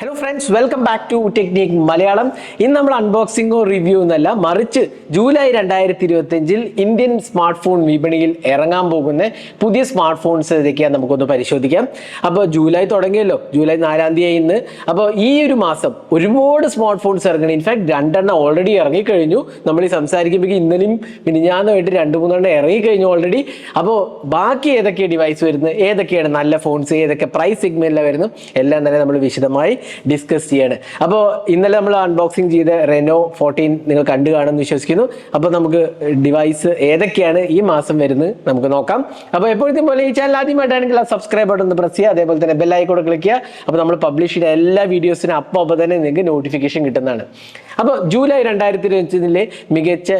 Hello friends welcome back to technique Malayalam ഇന്ന് നമ്മൾ അൺബോക്സിംഗോ review എന്നല്ല മറിച്ച് ജൂലൈ രണ്ടായിരത്തി ഇരുപത്തിയഞ്ചിൽ ഇന്ത്യൻ സ്മാർട്ട് ഫോൺ വിപണിയിൽ ഇറങ്ങാൻ പോകുന്ന പുതിയ സ്മാർട്ട് ഫോൺസ് ഏതൊക്കെയാണ് നമുക്കൊന്ന് പരിശോധിക്കാം. അപ്പോൾ ജൂലൈ തുടങ്ങിയല്ലോ ജൂലൈ നാലാം തീയതി ഇന്ന്. അപ്പോൾ ഈ ഒരു മാസം ഒരുപാട് സ്മാർട്ട് ഫോൺസ് ഇറങ്ങണം ഇൻഫാക്ട് രണ്ടെണ്ണം ഓൾറെഡി ഇറങ്ങിക്കഴിഞ്ഞു. നമ്മൾ ഈ സംസാരിക്കുമ്പോൾ ഇന്നലെയും മിനിഞ്ഞാന്നുമായിട്ട് രണ്ട് മൂന്നെണ്ണം ഇറങ്ങിക്കഴിഞ്ഞു ഓൾറെഡി അപ്പോൾ ബാക്കി ഏതൊക്കെ ഡിവൈസ് വരുന്നത്? ഏതൊക്കെയാണ് നല്ല ഫോൺസ് ഏതൊക്കെ പ്രൈസ് സെഗ്മെന്റിലാണ് വരുന്നത്? എല്ലാം തന്നെ നമ്മൾ വിശദമായി ഡിസ്കസ് ചെയ്യാണ്. അപ്പോൾ ഇന്നലെ നമ്മൾ അൺബോക്സിംഗ് ചെയ്ത റെനോ ഫോർട്ടീൻ നിങ്ങൾ കണ്ടു കാണുമെന്ന് വിശ്വസിക്കുന്നു. അപ്പോൾ നമുക്ക് ഡിവൈസ് ഏതൊക്കെയാണ് ഈ മാസം വരുന്നത് നമുക്ക് നോക്കാം. അപ്പോൾ എപ്പോഴത്തെ പോലെ ഈ ചാനൽ ആദ്യമായിട്ടാണെങ്കിൽ ആ സബ്സ്ക്രൈബ് ബട്ടൺ ഒന്ന് പ്രസ് ചെയ്യുക. അതേപോലെ തന്നെ ബെല്ലൈക്കോടെ ക്ലിക്ക് ചെയ്യുക. അപ്പോൾ നമ്മൾ പബ്ലിഷ് ചെയ്ത എല്ലാ വീഡിയോസിനും അപ്പോൾ അപ്പോൾ തന്നെ നിങ്ങൾക്ക് നോട്ടിഫിക്കേഷൻ കിട്ടുന്നതാണ്. അപ്പോൾ ജൂലൈ രണ്ടായിരത്തി ഇരുപത്തിലെ മികച്ച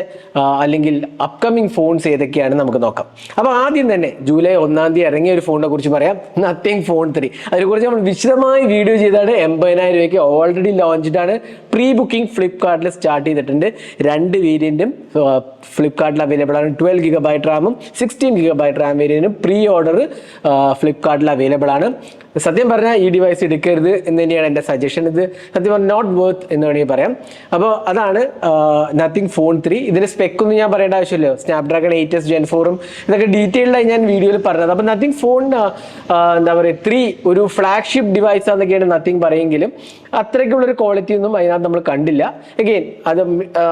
അല്ലെങ്കിൽ അപ്കമിങ് ഫോൺസ് ഏതൊക്കെയാണ് നമുക്ക് നോക്കാം. അപ്പോൾ ആദ്യം തന്നെ ജൂലൈ ഒന്നാം തീയതി ഇറങ്ങിയ ഒരു ഫോണിനെ കുറിച്ച് പറയാം. നത്തിങ് ഫോൺ ത്രീ അതിനെക്കുറിച്ച് നമ്മൾ വിശദമായി വീഡിയോ ചെയ്താണ് എൺപതിനായിരം രൂപയ്ക്ക് ഓൾറെഡി ലോഞ്ച്ഡ് ആണ്. പ്രീ ബുക്കിംഗ് ഫ്ലിപ്കാർട്ടിൽ സ്റ്റാർട്ട് ചെയ്തിട്ടുണ്ട്. രണ്ട് വേരിയന്റും ഫ്ലിപ്കാർട്ടിൽ അവൈലബിൾ ആണ്. ട്വൽവ് ഗിഗ ബൈറ്റ് റാമും സിക്സ്റ്റീൻ ഗിഗ ബൈറ്റ് റാം വേരിയന്റും പ്രീ ഓർഡർ ഫ്ലിപ്കാർട്ടിൽ അവൈലബിൾ ആണ്. സത്യം പറഞ്ഞാൽ ഈ ഡിവൈസ് എടുക്കരുത് എന്ന് തന്നെയാണ് എന്റെ സജഷൻ ഇത് സത്യം പറഞ്ഞാൽ നോട്ട് വർത്ത് എന്ന് വേണമെങ്കിൽ പറയാം. അപ്പോൾ അതാണ് നത്തിങ് ഫോൺ ത്രീ ഇതിന്റെ സ്പെക്ക് ഒന്നും ഞാൻ പറയേണ്ട ആവശ്യമില്ല സ്നാപ്ഡ്രാഗൺ എയ്റ്റ് എസ് ജെൻ ഫോറും ഇതൊക്കെ ഡീറ്റെയിൽഡായി ഞാൻ വീഡിയോയിൽ പറഞ്ഞത്. അപ്പോൾ നത്തിങ് ഫോൺ എന്താ പറയുക ത്രീ ഒരു ഫ്ലാഗ്ഷിപ്പ് ഡിവൈസ് ആണെന്നൊക്കെയാണ് നത്തിങ് പറയെങ്കിലും അത്രയ്ക്കുള്ളൊരു ക്വാളിറ്റി ഒന്നും അതിനകത്ത് നമ്മൾ കണ്ടില്ല. അഗെയിൻ അത്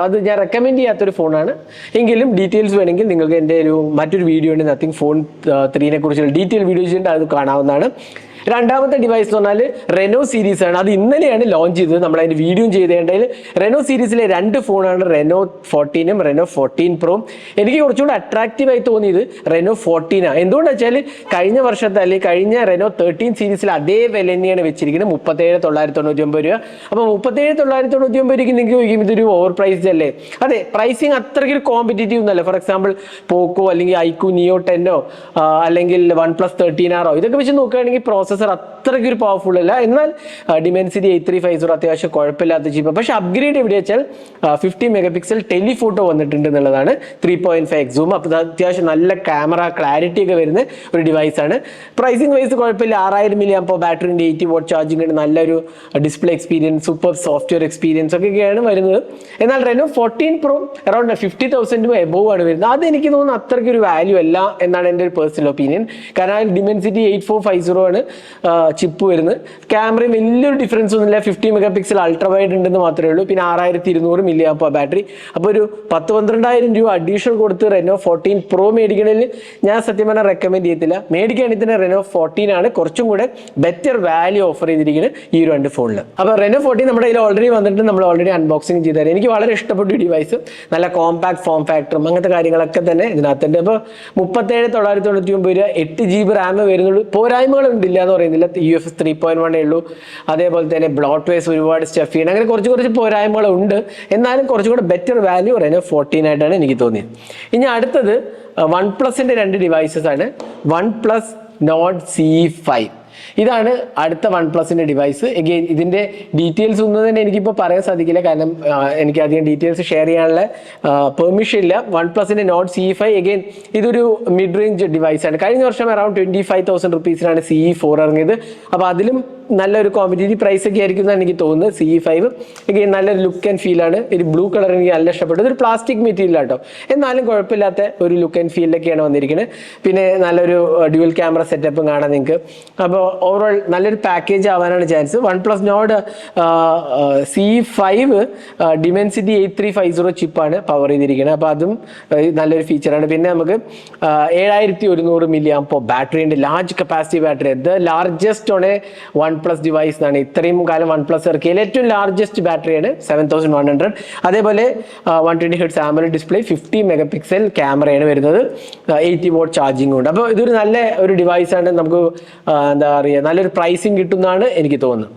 അത് ഞാൻ റെക്കമെൻഡ് ചെയ്യാത്തൊരു ഫോണാണ് എങ്കിലും ഡീറ്റെയിൽസ് വേണമെങ്കിൽ നിങ്ങൾക്ക് എന്റെ ഒരു മറ്റൊരു വീഡിയോ ഉണ്ട് നത്തിങ് ഫോൺ ത്രീനെ കുറിച്ചുള്ള ഡീറ്റെയിൽ വീഡിയോസ് ഉണ്ട് അത് കാണാവുന്നതാണ്. രണ്ടാമത്തെ ഡിവൈസ് എന്ന് പറഞ്ഞാൽ റെനോ സീരീസ് ആണ്. അത് ഇന്നലെയാണ് ലോഞ്ച് ചെയ്തത്. നമ്മൾ അതിന്റെ വീഡിയോ ചെയ്തേണ്ടതിൽ റെനോ സീരീസിലെ രണ്ട് ഫോണാണ് റെനോ ഫോർട്ടീനും റെനോ ഫോർട്ടീൻ പ്രോം എനിക്ക് കുറച്ചുകൂടി അട്രാക്റ്റീവ് ആയി തോന്നിയത് റെനോ ഫോർട്ടീനാണ് എന്തുകൊണ്ടാണ് വെച്ചാൽ കഴിഞ്ഞ വർഷത്തെ അല്ലെങ്കിൽ കഴിഞ്ഞ റെനോ തേർട്ടീൻ സീരീസിൽ അതേ വില തന്നെയാണ് വെച്ചിരിക്കുന്നത്. മുപ്പത്തേഴ് തൊള്ളായിരത്തി തൊണ്ണൂറ്റി ഒമ്പത് രൂപ. അപ്പോൾ മുപ്പത്തേഴ് തൊള്ളായിരത്തി തൊണ്ണൂറ്റി ഒമ്പത് രൂപയ്ക്ക് നിങ്ങൾക്ക് ചോദിക്കും ഇതൊരു ഓവർ പ്രൈസ് അല്ലേ? അതെ പ്രൈസിങ് അത്രയ്ക്ക് കോമ്പറ്റീറ്റീവ് ഒന്നല്ല ഫോർ എക്സാമ്പിൾ പോക്കോ അല്ലെങ്കിൽ ഐക്കു നിയോ ടെന്നോ അല്ലെങ്കിൽ വൺ പ്ലസ് തേർട്ടീൻ ആറോ ഇതൊക്കെ വെച്ച് നോക്കുകയാണെങ്കിൽ പ്രോസസ്സർ അത്രയ്ക്ക് ഒരു പവർഫുൾ അല്ല. എന്നാൽ Dimensity eight three five zero അത്യാവശ്യം കുഴപ്പമില്ലാത്ത ചീപ്പ് പക്ഷെ അപ്ഗ്രേഡ് എവിടെ വെച്ചാൽ ഫിഫ്റ്റി മെഗാ പിക്സൽ ടെലിഫോട്ടോ വന്നിട്ടുണ്ട് എന്നുള്ളതാണ്. ത്രീ പോയിന്റ് ഫൈവ് എക്സൂം അപ്പോൾ അത്യാവശ്യം നല്ല ക്യാമറ ക്ലാരിറ്റി ഒക്കെ വരുന്ന ഒരു ഡിവൈസ് ആണ്. പ്രൈസിങ് വൈസ് കുഴപ്പമില്ല. ആറായിരം മില്ലി അപ്പോൾ ബാറ്ററിന്റെ എയ്റ്റി വോട്ട് ചാർജിങ് ഉണ്ട്. നല്ലൊരു display experience super software experience ഒക്കെയാണ് വരുന്നത്. എന്നാൽ Reno fourteen pro around fifty thousand above ആണ് വരുന്നത്. അത് എനിക്ക് തോന്നുന്നു അത്രയ്ക്ക് ഒരു വാല്യൂ അല്ല എന്നാണ് എന്റെ ഒരു പേഴ്സണൽ ഒപ്പീനിയൻ കാരണം Dimensity eight four five zero ആണ്. ചിപ്പ് വരുന്നത്. ക്യാമറയും വലിയൊരു ഡിഫറൻസ് ഒന്നുമില്ല. Fifty megapixel ultra wide ഉണ്ടെന്ന് മാത്രമേ ഉള്ളൂ. പിന്നെ ആറായിരത്തി ഇരുന്നൂറ് മില്ലി അപ്പോൾ ബാറ്ററി അപ്പോൾ ഒരു പത്ത് പന്ത്രണ്ടായിരം രൂപ അഡീഷണൽ കൊടുത്ത് റെനോ ഫോർട്ടീൻ പ്രോ മേടിക്കണമെങ്കിൽ ഞാൻ സത്യം പറഞ്ഞാൽ റെക്കമെൻഡ് ചെയ്യത്തില്ല. മേടിക്കുകയാണെങ്കിൽ തന്നെ റെനോ ഫോർട്ടീൻ ആണ്. കുറച്ചും കൂടെ ബെറ്റർ വാല്യൂ ഓഫർ ചെയ്തിരിക്കുന്നത് ഈ രണ്ട് ഫോണിൽ അപ്പോൾ റെനോ ഫോർട്ടീൻ നമ്മുടെ കയ്യിൽ ഓൾറെഡി വന്നിട്ട് നമ്മൾ ഓൾറെഡി അൺബോക്സിങ് ചെയ്തായിരുന്നു എനിക്ക് വളരെ ഇഷ്ടപ്പെട്ട ഡിവൈസ് നല്ല കോമ്പാക്ട് ഫോം ഫാക്ടറും അങ്ങനത്തെ കാര്യങ്ങളൊക്കെ തന്നെ ഇതിനകത്തുണ്ട്. അപ്പോൾ മുപ്പത്തേഴ് തൊള്ളായിരത്തി തൊണ്ണൂറ്റി ഒമ്പത് രൂപ എട്ട് ജി ബി റാം വരുന്നുള്ളൂ. പോരായ്മകളുണ്ടില്ല എന്ന് പറയുന്നില്ല. U F S three point വണ്ണേ ഉള്ളൂ. അതേപോലെ തന്നെ ബ്ലോട്ട് വേസ് ഒരുപാട് സ്റ്റഫ് ചെയ്യണം അങ്ങനെ കുറച്ച് കുറച്ച് പോരായ്മകളുണ്ട് എന്നാലും കുറച്ചും കൂടെ ബെറ്റർ വാല്യൂ റെനോ ഫോർട്ടീൻ ആയിട്ടാണ് എനിക്ക് തോന്നിയത്. ഇനി അടുത്തത് വൺ പ്ലസിന്റെ രണ്ട് ഡിവൈസസ് ആണ്. One plus not C five ഇതാണ് അടുത്ത വൺ പ്ലസിന്റെ ഡിവൈസ് എഗെയിൻ ഇതിന്റെ ഡീറ്റെയിൽസ് ഒന്നും തന്നെ എനിക്കിപ്പോൾ പറയാൻ സാധിക്കില്ല. കാരണം എനിക്ക് അധികം ഡീറ്റെയിൽസ് ഷെയർ ചെയ്യാനുള്ള പെർമിഷൻ ഇല്ല. വൺ പ്ലസിന്റെ നോട്ട് സി ഫൈവ് എഗെയിൻ ഇതൊരു മിഡ് റേഞ്ച് ഡിവൈസ് ആണ്. കഴിഞ്ഞ വർഷം അറൌണ്ട് ട്വന്റി ഫൈവ് തൗസൻഡ് റുപ്പീസിനാണ് സി ഇ ഫോർ ഇറങ്ങിയത്. അപ്പോൾ അതിലും നല്ലൊരു കോമ്പറ്റീറ്റീവ് പ്രൈസ് ഒക്കെ ആയിരിക്കും എന്നാണ് എനിക്ക് തോന്നുന്നത് സി ഇ ഫൈവ് എഗെയിൻ നല്ലൊരു ലുക്ക് ആൻഡ് ഫീൽ ആണ്. ഒരു ബ്ലൂ കളർ എനിക്ക് നല്ല ഇഷ്ടപ്പെട്ടു. ഇതൊരു പ്ലാസ്റ്റിക് മെറ്റീരിയൽ ആട്ടോ എന്നാലും കുഴപ്പമില്ലാത്ത ഒരു ലുക്ക് ആൻഡ് ഫീലിലൊക്കെയാണ് വന്നിരിക്കുന്നത് പിന്നെ നല്ലൊരു ഡ്യുവൽ ക്യാമറ സെറ്റപ്പും കാണാം നിങ്ങൾക്ക്. അപ്പോൾ ഓവറോൾ നല്ലൊരു പാക്കേജ് ആവാനാണ് chance OnePlus Nord C five Dimensity eight three five zero ചിപ്പാണ് power ചെയ്തിരിക്കുന്നത്. അപ്പോൾ അതും നല്ലൊരു ഫീച്ചറാണ് പിന്നെ നമുക്ക് ഏഴായിരത്തി ഒരുന്നൂറ് മില്ലി ആകുമ്പോൾ ബാറ്ററി ഉണ്ട്. Large capacity battery the largest on a OnePlus device എന്നാണ്. ഇത്രയും കാലം വൺ പ്ലസ് ഇറക്കിയതിൽ ഏറ്റവും ലാർജസ്റ്റ് ബാറ്ററിയാണ് സെവൻ തൗസൻഡ് വൺ ഹൺഡ്രഡ് അതേപോലെ one twenty hertz sample display fifty megapixel ക്യാമറയാണ് വരുന്നത്. എയ്റ്റി വോട്ട് ചാർജിങ്ങും ഉണ്ട്. അപ്പോൾ ഇതൊരു നല്ല ഒരു ഡിവൈസാണ് നമുക്ക് എന്താ പറയുക നല്ലൊരു പ്രൈസിങ് കിട്ടുന്നതാണ് എനിക്ക് തോന്നുന്നത്.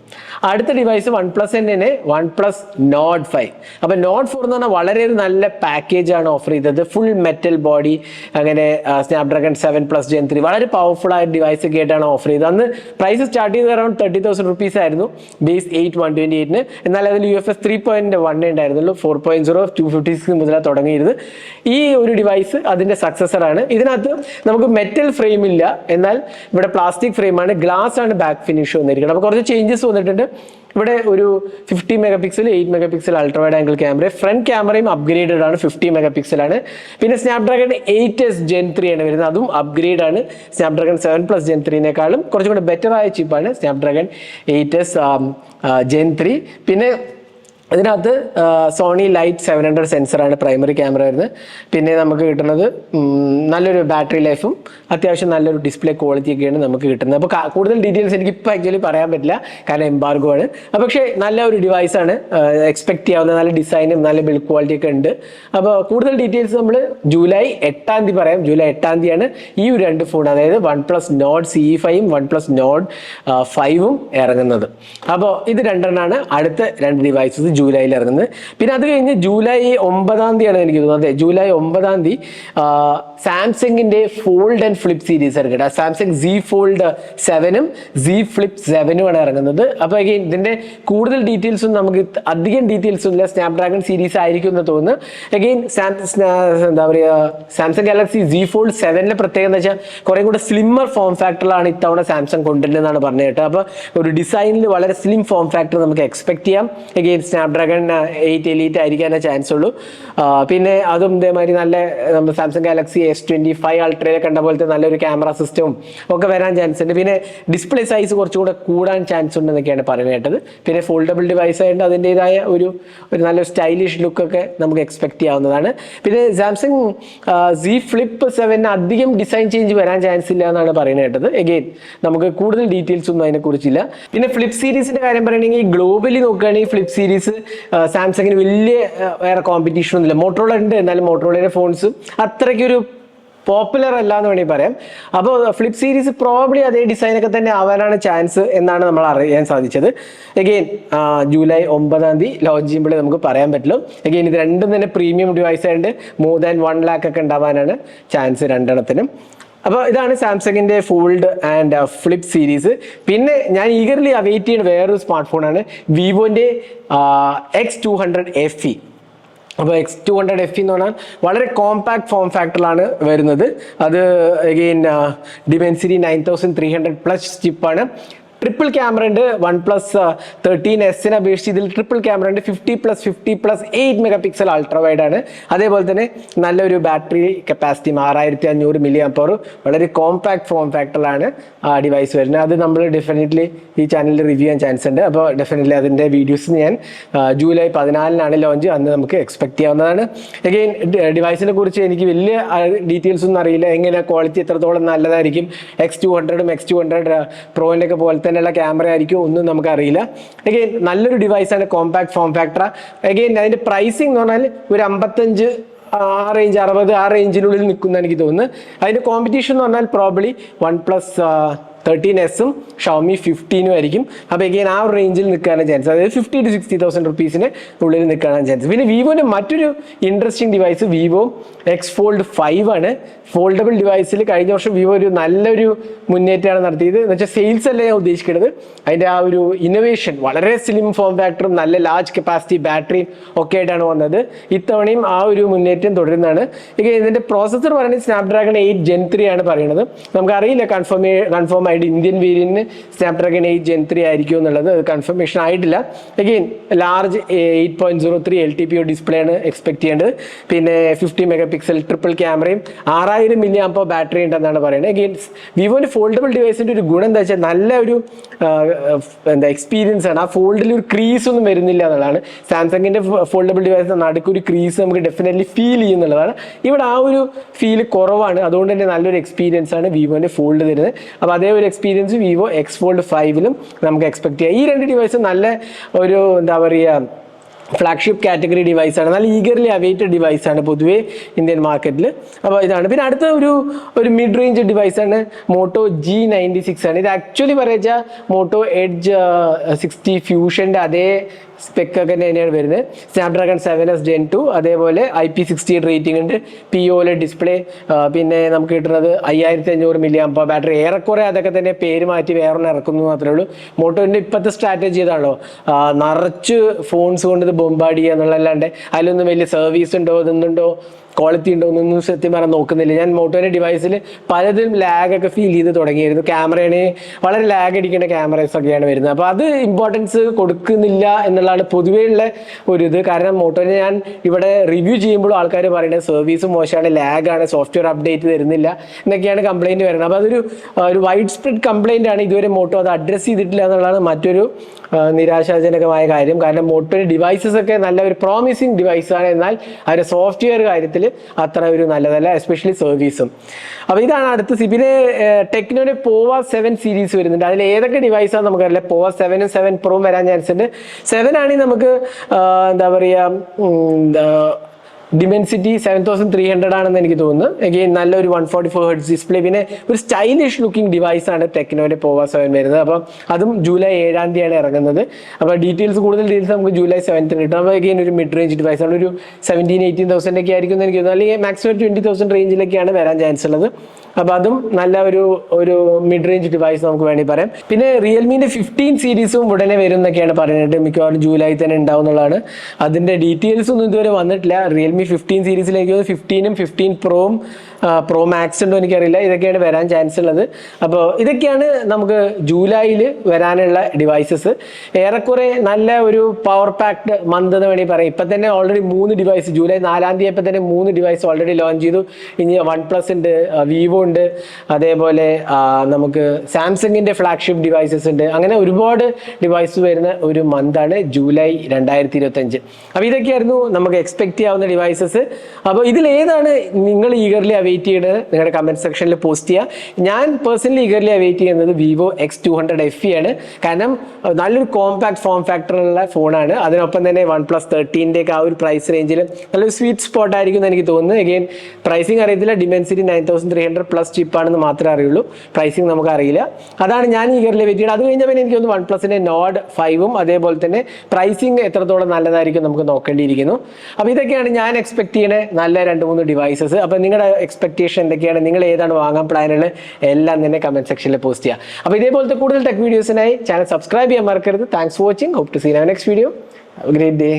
അടുത്ത ഡിവൈസ് വൺ പ്ലസ് തന്നെ വൺ പ്ലസ് നോട്ട് ഫൈവ് അപ്പോൾ നോട്ട് ഫോർ എന്ന് പറഞ്ഞാൽ വളരെ ഒരു നല്ല പാക്കേജ് ആണ് ഓഫർ ചെയ്തത്. ഫുൾ മെറ്റൽ ബോഡി അങ്ങനെ Snapdragon seven plus gen three വളരെ പവർഫുൾ ആയ ഡിവൈസ് ഒക്കെ ആയിട്ടാണ് ഓഫർ ചെയ്തത്. അന്ന് പ്രൈസ് സ്റ്റാർട്ട് ചെയ്തത് അറൌണ്ട് തേർട്ടി തൗസൻഡ് റുപ്പീസ് ആയിരുന്നു. ബേസ് എയ്റ്റ് വൺ ട്വന്റി എയ്റ്റിന് എന്നാൽ അതിൽ U F S three point one ഉണ്ടായിരുന്നുള്ളൂ. Four point zero two fifty six മുതലാണ് തുടങ്ങിയിരുന്നത്. ഈ ഒരു ഡിവൈസ് അതിന്റെ സക്സസർ ആണ്. ഇതിനകത്ത് നമുക്ക് മെറ്റൽ ഫ്രെയിം ഇല്ല. എന്നാൽ ഇവിടെ പ്ലാസ്റ്റിക് ഫ്രെയിമാണ് ഗ്ലാസ് ആണ് ബാക്ക് ഫിനിഷ് വന്നിരിക്കുന്നത്. അപ്പോൾ കുറച്ച് ചേഞ്ചസ് വന്നിട്ടുണ്ട്. ഇവിടെ ഒരു fifty megapixel eight megapixel ultra wide angle camera front ക്യാമറയും അപ്ഗ്രേഡഡ് ആണ് ഫിഫ്റ്റി മെഗാ പിക്സൽ ആണ്. പിന്നെ Snapdragon eight S gen three ആണ് വരുന്നത്. അതും അപ്ഗ്രേഡ് ആണ്. സ്നാപ്ഡ്രാഗൺ സെവൻ പ്ലസ് ജെൻ ത്രീനേക്കാളും കുറച്ചും കൂടെ ബെറ്റർ ആയ ചിപ്പാണ് Snapdragon eight S gen three പിന്നെ ഇതിനകത്ത് സോണി ലൈറ്റ് സെവൻ ഹൺഡ്രഡ് സെൻസറാണ് പ്രൈമറി ക്യാമറ വരുന്നത്. പിന്നെ നമുക്ക് കിട്ടുന്നത് നല്ലൊരു ബാറ്ററി ലൈഫും അത്യാവശ്യം നല്ലൊരു ഡിസ്പ്ലേ ക്വാളിറ്റി ഒക്കെയാണ് നമുക്ക് കിട്ടുന്നത്. അപ്പോൾ കൂടുതൽ ഡീറ്റെയിൽസ് എനിക്ക് ഇപ്പോൾ ആക്ച്വലി പറയാൻ പറ്റില്ല. കാരണം എംബാർഗോ ആണ്. പക്ഷേ നല്ല ഒരു ഡിവൈസാണ് എക്സ്പെക്ട് ചെയ്യാവുന്ന നല്ല ഡിസൈനും നല്ല ബിൽഡ് ക്വാളിറ്റി ഒക്കെ ഉണ്ട്. അപ്പോൾ കൂടുതൽ ഡീറ്റെയിൽസ് നമ്മൾ ജൂലൈ എട്ടാം തീയതി പറയാം. ജൂലൈ എട്ടാം തീയതിയാണ് ഈ ഒരു രണ്ട് ഫോൺ അതായത് വൺ പ്ലസ് നോട്ട് സി ഫൈവും വൺ പ്ലസ് നോട്ട് ഫൈവും ഇറങ്ങുന്നത്. അപ്പോൾ ഇത് രണ്ടെണ്ണമാണ് അടുത്ത രണ്ട് ഡിവൈസസ് ജൂലൈയിൽ ഇറങ്ങുന്നത് പിന്നെ അത് കഴിഞ്ഞ് ജൂലൈ ഒമ്പതാം തീയതിയാണ് എനിക്ക് തോന്നുന്നത്. അതെ ജൂലൈ ഒമ്പതാം തീയതി സാംസങ്ങിന്റെ ഫോൾഡ് ആൻഡ് ഫ്ലിപ്പ് സീരീസ് ഇറങ്ങട്ടെ സാംസങ് സി ഫോൾഡ് സെവനും സി ഫ്ലിപ്പ് സെവനും ആണ് ഇറങ്ങുന്നത്. അപ്പോൾ അഗെയിൻ ഇതിന്റെ കൂടുതൽ ഡീറ്റെയിൽസും നമുക്ക് അധികം ഡീറ്റെയിൽസും ഇല്ല സ്നാപ്ഡ്രാഗൺ സീരീസ് ആയിരിക്കും എന്ന് തോന്നുന്നു. അഗെയിൻ എന്താ പറയുക സാംസങ് ഗാലക്സി സി ഫോൾഡ് സെവനിലെ പ്രത്യേകത എന്ന് വെച്ചാൽ കുറേ കൂടെ സ്ലിമ്മർ ഫോം ഫാക്ടറിലാണ് ഇത്തവണ സാംസങ് കൊണ്ടുവരുന്നതെന്നാണ് പറഞ്ഞത് കേട്ടോ. അപ്പോൾ ഒരു ഡിസൈനിൽ വളരെ സ്ലിം ഫോം ഫാക്ടർ നമുക്ക് എക്സ്പെക്ട് ചെയ്യാം. അഗെയിൻ സ്നാപ്ഡ്രാഗൺ എയ്റ്റ് എലീറ്റ് ആയിരിക്കാനേ ചാൻസ് ഉള്ളൂ. പിന്നെ അതും ഇതേമാതിരി നല്ല നമ്മുടെ Samsung Galaxy S twenty five അൾട്രയിലെ കണ്ട പോലത്തെ നല്ലൊരു ക്യാമറ സിസ്റ്റവും ഒക്കെ വരാൻ ചാൻസ് ഉണ്ട്. പിന്നെ ഡിസ്പ്ലേ സൈസ് കുറച്ചുകൂടെ കൂടാൻ ചാൻസ് ഉണ്ടെന്നൊക്കെയാണ് പറയുന്നത് പിന്നെ ഫോൾഡബിൾ ഡിവൈസ് ആയതുകൊണ്ട് അതിന്റെതായ ഒരു ഒരു നല്ലൊരു സ്റ്റൈലിഷ് ലുക്കൊക്കെ നമുക്ക് എക്സ്പെക്ട് ചെയ്യാവുന്നതാണ്. പിന്നെ സാംസങ് സി ഫ്ലിപ്പ് സെവന് അധികം ഡിസൈൻ ചേഞ്ച് വരാൻ ചാൻസ് ഇല്ല എന്നാണ് പറയുന്നത് കേട്ടത്. എഗെയിൻ നമുക്ക് കൂടുതൽ ഡീറ്റെയിൽസ് ഒന്നും അതിനെക്കുറിച്ചില്ല. പിന്നെ ഫ്ലിപ്പ് സീരീസിന്റെ കാര്യം പറയുകയാണെങ്കിൽ ഗ്ലോബലി നോക്കുകയാണെങ്കിൽ ഫ്ലിപ്പ് സീരീസ് സാംസങ്ങിന് വലിയ വേറെ കോമ്പറ്റീഷൻ ഒന്നുമില്ല. മോട്ടോറോള ഉണ്ട് എന്നാലും മോട്ടോറോളയുടെ ഫോൺസ് അത്രയ്ക്കൊരു പോപ്പുലർ അല്ല എന്ന് വേണമെങ്കിൽ പറയാം. അപ്പോൾ ഫ്ലിപ്പ് സീരീസ് പ്രോബ്ലി അതേ ഡിസൈനൊക്കെ തന്നെ ആവാനാണ് ചാൻസ് എന്നാണ് നമ്മൾ അറിയാൻ സാധിച്ചത്. എഗെയിൻ ജൂലൈ ഒമ്പതാം തീയതി ലോഞ്ച് ചെയ്യുമ്പോഴേ നമുക്ക് പറയാൻ പറ്റുള്ളൂ. എഗെയിൻ ഇത് രണ്ടും തന്നെ പ്രീമിയം ഡിവൈസ് ആയതുകൊണ്ട് മോർ ദാൻ വൺ ലാക്ക് ഒക്കെ ഉണ്ടാവാനാണ് ചാൻസ് രണ്ടെണ്ണത്തിനും. അപ്പോൾ ഇതാണ് സാംസങ്ങിന്റെ ഫോൾഡ് ആൻഡ് ഫ്ലിപ്പ് സീരീസ് പിന്നെ ഞാൻ ഈഗർലി അവൈറ്റ് ചെയ്യുന്ന വേറൊരു സ്മാർട്ട് ഫോണാണ് വിവോന്റെ X two hundred F E അപ്പോൾ എക്സ് ടു ഹൺഡ്രഡ് എഫ് എന്ന് പറഞ്ഞാൽ വളരെ കോമ്പാക്ട് ഫോം ഫാക്ടറിലാണ് വരുന്നത്. അത് again Dimensity nine thousand three hundred plus ചിപ്പാണ് triple camera ഉണ്ട്. വൺ പ്ലസ് തേർട്ടീൻ എസിനെ അപേക്ഷിച്ച് ഇതിൽ ട്രിപ്പിൾ ക്യാമറ ഉണ്ട്. Fifty plus fifty plus eight megapixel ultra wide ആണ്. അതേപോലെ തന്നെ നല്ലൊരു ബാറ്ററി കപ്പാസിറ്റി ആറായിരത്തി അഞ്ഞൂറ് മില്ലി അപ്പർ വളരെ കോമ്പാക്ട് ഫോം ഫാക്ടറിലാണ് ആ ഡിവൈസ് വരുന്നത്. അത് നമ്മൾ ഡെഫിനറ്റ്ലി ഈ ചാനലിൽ റിവ്യൂ ചെയ്യാൻ ചാൻസ് ഉണ്ട്. അപ്പോൾ ഡെഫിനറ്റ്ലി അതിന്റെ വീഡിയോസ് ഞാൻ ജൂലൈ പതിനാലിനാണ് ലോഞ്ച് അന്ന് നമുക്ക് എക്സ്പെക്ട് ചെയ്യാവുന്നതാണ്. അഗെയിൻ ഡിവൈസിനെ കുറിച്ച് എനിക്ക് വലിയ ഡീറ്റെയിൽസ് ഒന്നും അറിയില്ല. എങ്ങനെ ക്വാളിറ്റി എത്രത്തോളം നല്ലതായിരിക്കും. എക്സ് ടു ഹൺഡ്രഡും എക്സ് ടു ഹൺഡ്രഡ് പ്രോയിന്റെ ഒക്കെ പോലെ തന്നെയുള്ള ക്യാമറ ആയിരിക്കും ഒന്നും നമുക്കറിയില്ല. അഗെയിൻ നല്ലൊരു ഡിവൈസാണ് കോമ്പാക്ട് ഫോം ഫാക്ടർ അഗെയിൻ അതിന്റെ പ്രൈസിങ് എന്ന് പറഞ്ഞാൽ ഒരു അമ്പത്തഞ്ച് ആ റേഞ്ച് അറുപത് ആ റേഞ്ചിനുള്ളിൽ നിൽക്കുന്ന എനിക്ക് തോന്നുന്നു അതിന്റെ കോമ്പറ്റീഷൻ എന്ന് പറഞ്ഞാൽ പ്രോബ്ലി വൺ പ്ലസ് തേർട്ടീൻ എസും ഷോമി ഫിഫ്റ്റീനും ആയിരിക്കും. അപ്പോൾ എഗെയിൻ ആ ഒരു റേഞ്ചിൽ നിൽക്കാനാണ് ചാൻസ് അതായത് ഫിഫ്റ്റി ടു സിക്സ്റ്റി തൗസൻഡ് റുപ്പീസിന് ഉള്ളിൽ നിൽക്കാനാണ് ചാൻസ് പിന്നെ വിവോന്റെ മറ്റൊരു interesting device Vivo X fold five ആണ്. ഫോൾഡബിൾ ഡിവൈസിൽ കഴിഞ്ഞ വർഷം വിവോ ഒരു നല്ലൊരു മുന്നേറ്റമാണ് നടത്തിയത്. എന്ന് വെച്ചാൽ സെയിൽസ് അല്ല ഞാൻ ഉദ്ദേശിക്കുന്നത് അതിന്റെ ആ ഒരു ഇന്നോവേഷൻ വളരെ സ്ലിം ഫോം ഫാക്ടറും നല്ല ലാർജ് കപ്പാസിറ്റി ബാറ്ററിയും ഒക്കെ ആയിട്ടാണ് വന്നത്. ഇത്തവണയും ആ ഒരു മുന്നേറ്റം തുടരുന്നതാണ്. ഇതിന്റെ പ്രോസസ്സർ പറയുന്നത് സ്നാപ്ഡ്രാഗൺ എയ്റ്റ് ജെൻ ത്രീ ആണ് പറയുന്നത്. നമുക്കറിയില്ല കൺഫേം കൺഫേം ആയിട്ട് ഇന്ത്യൻ വേരിയന്റിന് സ്നാപ്ഡ്രാഗൺ എയ്റ്റ് ജെൻ ത്രീ ആയിരിക്കും എന്നുള്ളത് കൺഫർമേഷൻ ആയിട്ടില്ല. Again large eight point zero three L T P O display ആണ് എക്സ്പെക്ട് ചെയ്യേണ്ടത്. പിന്നെ ഫിഫ്റ്റി മെഗാ പിക്സൽ ട്രിപ്പിൾ ക്യാമറയും ആറായിരം മില്ലി ആമ്പോ ബാറ്ററി ഉണ്ടെന്നാണ് പറയുന്നത്. അഗെയിൻ വിവോന്റെ ഫോൾഡബിൾ ഡിവൈസിന്റെ ഒരു ഗുണം എന്താ വെച്ചാൽ നല്ല ഒരു എന്താ എക്സ്പീരിയൻസ് ആണ്. ആ ഫോൾഡിൽ ഒരു ക്രീസ് ഒന്നും വരുന്നില്ല എന്നുള്ളതാണ്. സാംസങ്ങിന്റെ ഫോൾഡബിൾ ഡിവൈസ് നടുക്ക് ഒരു ക്രീസ് നമുക്ക് ഡെഫിനറ്റ്ലി ഫീൽ ചെയ്യുന്നുള്ളതാണ് ഇവിടെ ആ ഒരു ഫീൽ കുറവാണ്. അതുകൊണ്ട് തന്നെ നല്ലൊരു എക്സ്പീരിയൻസ് ആണ് വിവോന്റെ ഫോൾഡ് തരുന്നത്. അപ്പോൾ അതേ ഒരു എക്സ്പീരിയൻസ് വിവോ എക്സ് ഫോൾഡ് ഫൈവിലും നമുക്ക് എക്സ്പെക്ട് ചെയ്യാം. ഈ രണ്ട് ഡിവൈസ് നല്ല ഒരു എന്താ പറയുക ഫ്ലാഗ്ഷിപ്പ് കാറ്റഗറി ഡിവൈസ് ആണ്. നല്ല ഈഗർലി അവൈറ്റഡ് ഡിവൈസ് ആണ് പൊതുവേ ഇന്ത്യൻ മാർക്കറ്റിൽ അപ്പോൾ ഇതാണ്. പിന്നെ അടുത്ത ഒരു ഒരു മിഡ് റേഞ്ച് ഡിവൈസ് ആണ് മോട്ടോ ജി നയന്റി സിക്സ് ആണ്. ഇത് ആക്ച്വലി പറയുക മോട്ടോ എഡ്ജ് സിക്സ്റ്റി ഫ്യൂഷന്റെ അതേ സ്പെക്ക് ഒക്കെ തന്നെയാണ് വരുന്നത്. Snapdragon seven S gen two അതേപോലെ ഐ പി സിക്സ്റ്റി റേറ്റിംഗ് ഉണ്ട്. പി ഒലെ ഡിസ്പ്ലേ പിന്നെ നമുക്ക് കിട്ടുന്നത് അയ്യായിരത്തി അഞ്ഞൂറ് മില്ലി അമ്പ ബാറ്ററി ഏറെക്കുറെ അതൊക്കെ തന്നെ പേര് മാറ്റി വേറൊന്ന് ഇറക്കുന്നു മാത്രമേ ഉള്ളൂ. മോട്ടോന്റെ ഇപ്പോഴത്തെ സ്ട്രാറ്റജി ഇതാണല്ലോ. ആ, നിറച്ച് ഫോൺസ് കൊണ്ട് ഇത് ബൊമ്പാഡ് ചെയ്യുക എന്നുള്ളതല്ലാണ്ട് അതിലൊന്നും വലിയ സർവീസ് ഉണ്ടോ ഇതൊന്നുണ്ടോ ക്വാളിറ്റി ഉണ്ടോ എന്നൊന്നും സത്യം പറഞ്ഞാൽ നോക്കുന്നില്ല. ഞാൻ മോട്ടോന്റെ ഡിവൈസിൽ പലതും ലാഗ് ഒക്കെ ഫീൽ ചെയ്ത് തുടങ്ങിയിരുന്നു. ക്യാമറയാണ് വളരെ ലാഗ് അടിക്കേണ്ട ക്യാമറസ് ഒക്കെയാണ് വരുന്നത്. അപ്പോൾ അത് ഇമ്പോർട്ടൻസ് കൊടുക്കുന്നില്ല എന്നുള്ളതാണ് പൊതുവേ ഉള്ള ഒരു ഇത്. കാരണം മോട്ടോനെ ഞാൻ ഇവിടെ റിവ്യൂ ചെയ്യുമ്പോൾ ആൾക്കാർ പറയുന്നത് സർവീസ് മോശമാണ് ലാഗാണ് സോഫ്റ്റ്വെയർ അപ്ഡേറ്റ് തരുന്നില്ല എന്നൊക്കെയാണ് കംപ്ലൈന്റ് വരുന്നത്. അപ്പോൾ അതൊരു ഒരു വൈഡ് സ്പ്രെഡ് കംപ്ലൈന്റ് ആണ് ഇതുവരെ മോട്ടോ അത് അഡ്രസ്സ് ചെയ്തിട്ടില്ല എന്നുള്ളതാണ് മറ്റൊരു നിരാശാജനകമായ കാര്യം. കാരണം ഒട്ടൊരു ഡിവൈസസ് ഒക്കെ നല്ല ഒരു പ്രോമിസിങ് ഡിവൈസാണ് എന്നാൽ അവരുടെ സോഫ്റ്റ്വെയർ കാര്യത്തിൽ അത്ര ഒരു നല്ലതല്ല എസ്പെഷ്യലി സർവീസും അപ്പോൾ ഇതാണ് അടുത്ത പിന്നെ ടെക്നോയുടെ പോവ സെവൻ സീരീസ് വരുന്നുണ്ട്. അതിൽ ഏതൊക്കെ ഡിവൈസാണ് നമുക്കറിയില്ല. പോവ സെവനും സെവൻ പ്രോവും വരാൻ ചാൻസ് ഉണ്ട്. സെവൻ ആണെങ്കിൽ നമുക്ക് എന്താ പറയുക Dimensity seven thousand three hundred ആണെന്ന് എനിക്ക് തോന്നുന്നു. അഗെയിൻ നല്ലൊരു one forty four hertz display പിന്നെ ഒരു സ്റ്റൈലിഷ് ലുക്കിംഗ് ഡിവൈസ് ആണ് ടെക്നോയുടെ പോവാ സെവൻ വരുന്നത്. അപ്പം അതും ജൂലൈ ഏഴാം തീയതിയാണ് ഇറങ്ങുന്നത്. അപ്പോൾ ഡീറ്റെയിൽസ് കൂടുതൽ ഡീറ്റെയിൽസ് നമുക്ക് ജൂലൈ സെവൻത്തിന് കിട്ടും. അപ്പോൾ അഗെയിൻ ഒരു മിഡ് റേഞ്ച് ഡിവൈസ് ആണ്. ഒരു സെവന്റീൻ എയ്റ്റീൻ തൗസൻഡ് ഒക്കെ ആയിരിക്കും എന്ന് എനിക്ക് തോന്നുന്നു. അല്ലെങ്കിൽ മാക്സിമം ട്വന്റി തൗസൻഡ് റേഞ്ചിലൊക്കെയാണ് വരാൻ ചാൻസ് ഉള്ളത്. അപ്പോൾ അതും നല്ല ഒരു ഒരു മിഡ് റേഞ്ച് ഡിവൈസ് നമുക്ക് വേണമെങ്കിൽ പറയാം. പിന്നെ റിയൽമിന്റെ ഫിഫ്റ്റീൻ സീരീസും ഉടനെ വരും എന്നൊക്കെയാണ് പറയുന്നത്. മിക്കവാറും ജൂലൈ തന്നെ ഉണ്ടാവും എന്നുള്ളതാണ്. അതിന്റെ ഡീറ്റെയിൽസ് ഒന്നും ഇതുവരെ വന്നിട്ടില്ല. റിയൽമി ഫിഫ്റ്റീൻ സീരീസിലേക്ക് ഫിഫ്റ്റീനും ഫിഫ്റ്റീൻ പ്രോവും പ്രോ മാക്സ് ഉണ്ടോ എനിക്കറിയില്ല. ഇതൊക്കെയാണ് വരാൻ ചാൻസ് ഉള്ളത്. അപ്പോൾ ഇതൊക്കെയാണ് നമുക്ക് ജൂലൈയിൽ വരാനുള്ള ഡിവൈസസ് ഏറെക്കുറെ നല്ല ഒരു പവർ പാക്ഡ് മന്ത് എന്ന് വേണമെങ്കിൽ പറയാം. ഇപ്പം തന്നെ ഓൾറെഡി മൂന്ന് ഡിവൈസ് ജൂലൈ നാലാം തീയതി ഇപ്പം തന്നെ മൂന്ന് ഡിവൈസ് ഓൾറെഡി ലോഞ്ച് ചെയ്തു. ഇനി വൺ പ്ലസ് ഉണ്ട് വിവോ ഉണ്ട് അതേപോലെ നമുക്ക് സാംസങ്ങിന്റെ ഫ്ലാഗ്ഷിപ്പ് ഡിവൈസസ് ഉണ്ട്. അങ്ങനെ ഒരുപാട് ഡിവൈസ് വരുന്ന ഒരു മന്താണ് ജൂലൈ രണ്ടായിരത്തി ഇരുപത്തഞ്ച് അപ്പോൾ ഇതൊക്കെയായിരുന്നു നമുക്ക് എക്സ്പെക്ട് ചെയ്യാവുന്ന ഡിവൈസസ് അപ്പോൾ ഇതിലേതാണ് നിങ്ങൾ ഈഗർലി അവൈറ്റ് ചെയ്യണത് നിങ്ങളുടെ കമന്റ് സെക്ഷനിൽ പോസ്റ്റ് ചെയ്യുക ഞാൻ പേഴ്സണലി ഈഗർലി വെയിറ്റ് ചെയ്യുന്നത് Vivo X two hundred F E ആണ്. കാരണം നല്ലൊരു കോമ്പാക്ട് ഫോം ഫാക്ടറുള്ള ഫോണാണ് അതിനൊപ്പം തന്നെ വൺ പ്ലസ് തേർട്ടീന്റെ ഒക്കെ ആ ഒരു പ്രൈസ് റേഞ്ചിൽ നല്ലൊരു സ്വീറ്റ് സ്പോട്ട് ആയിരിക്കും എന്ന് എനിക്ക് തോന്നുന്നു. അഗെയിൻ പ്രൈസിങ് അറിയത്തില്ല. Dimensity nine thousand three hundred plus ചിപ്പാണെന്ന് മാത്രമേ അറിയുള്ളൂ. പ്രൈസിങ് നമുക്ക് അറിയില്ല. അതാണ് ഞാൻ ഈഗർലി വെയിറ്റ് ചെയ്യുന്നത്. അത് കഴിഞ്ഞാൽ പിന്നെ എനിക്ക് തോന്നുന്നു വൺ പ്ലസിന്റെ നോഡ് ഫൈവും അതേപോലെ തന്നെ പ്രൈസിങ് എത്രത്തോളം നല്ലതായിരിക്കും നമുക്ക് നോക്കേണ്ടിയിരിക്കുന്നു. അപ്പോൾ ഇതൊക്കെയാണ് ഞാൻ എക്സ്പെക്ട് ചെയ്യുന്ന നല്ല രണ്ട് മൂന്ന് ഡിവൈസസ് അപ്പോൾ നിങ്ങളുടെ എക്സ്പെക്ടേഷൻ എന്തൊക്കെയാണ്? നിങ്ങൾ ഏതാണ് വാങ്ങാൻ പ്ലാനുള്ളത് എല്ലാം തന്നെ കമന്റ് സെക്ഷനിൽ പോസ്റ്റ് ചെയ്യുക. അപ്പോൾ ഇതേപോലത്തെ കൂടുതൽ ടെക് വീഡിയോസിനായി ചാനൽ സബ്സ്ക്രൈബ് ചെയ്യാൻ മറക്കരുത്. Thanks for watching hope to see next video great day